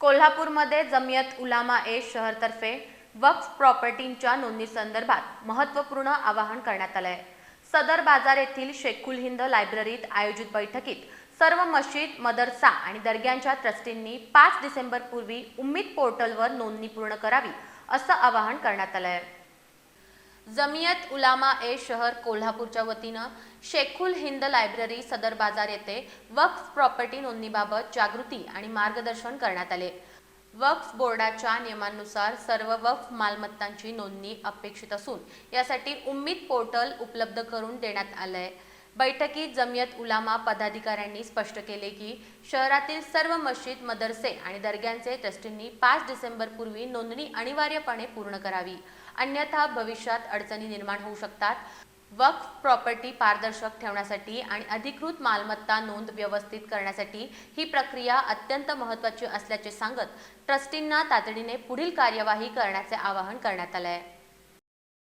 कोल्हापूरमध्ये जमियत उलामा ए शहरतर्फे वक्फ प्रॉपर्टींच्या नोंदणीसंदर्भात महत्त्वपूर्ण आवाहन करण्यात आलं आहे सदर बाजार येथील शेखुल हिंद लायब्ररीत आयोजित बैठकीत सर्व मशीद मदरसा आणि दर्ग्यांच्या ट्रस्टींनी पाच डिसेंबरपूर्वी उम्मीद पोर्टलवर नोंदणी पूर्ण करावी असं आवाहन करण्यात आलं आहे जमियत उलामा ए शहर कोल्हापूरच्या वतीनं शेखुल हिंद लायब्ररी सदर बाजार येथे वक्फ प्रॉपर्टी नोंदणीबाबत जागृती आणि मार्गदर्शन करण्यात आले. वक्फ बोर्डाच्या नियमांनुसार सर्व वक्फ मालमत्तांची नोंदणी अपेक्षित असून यासाठी उम्मीद पोर्टल उपलब्ध करून देण्यात आलंय. बैठकीत जमियत उलामा पदाधिकाऱ्यांनी स्पष्ट केले की शहरातील सर्व मशीद मदरसे आणि दर्ग्यांचे ट्रस्टींनी पाच डिसेंबरपूर्वी नोंदणी अनिवार्यपणे पूर्ण करावी. अन्यथा भविष्यात अडचणी निर्माण होऊ शकतात. वक्फ प्रॉपर्टी पारदर्शक ठेवण्यासाठी आणि अधिकृत मालमत्ता नोंद व्यवस्थित करण्यासाठी ही प्रक्रिया अत्यंत महत्त्वाची असल्याचे सांगत ट्रस्टींना तातडीने पुढील कार्यवाही करण्याचे आवाहन करण्यात आले आहे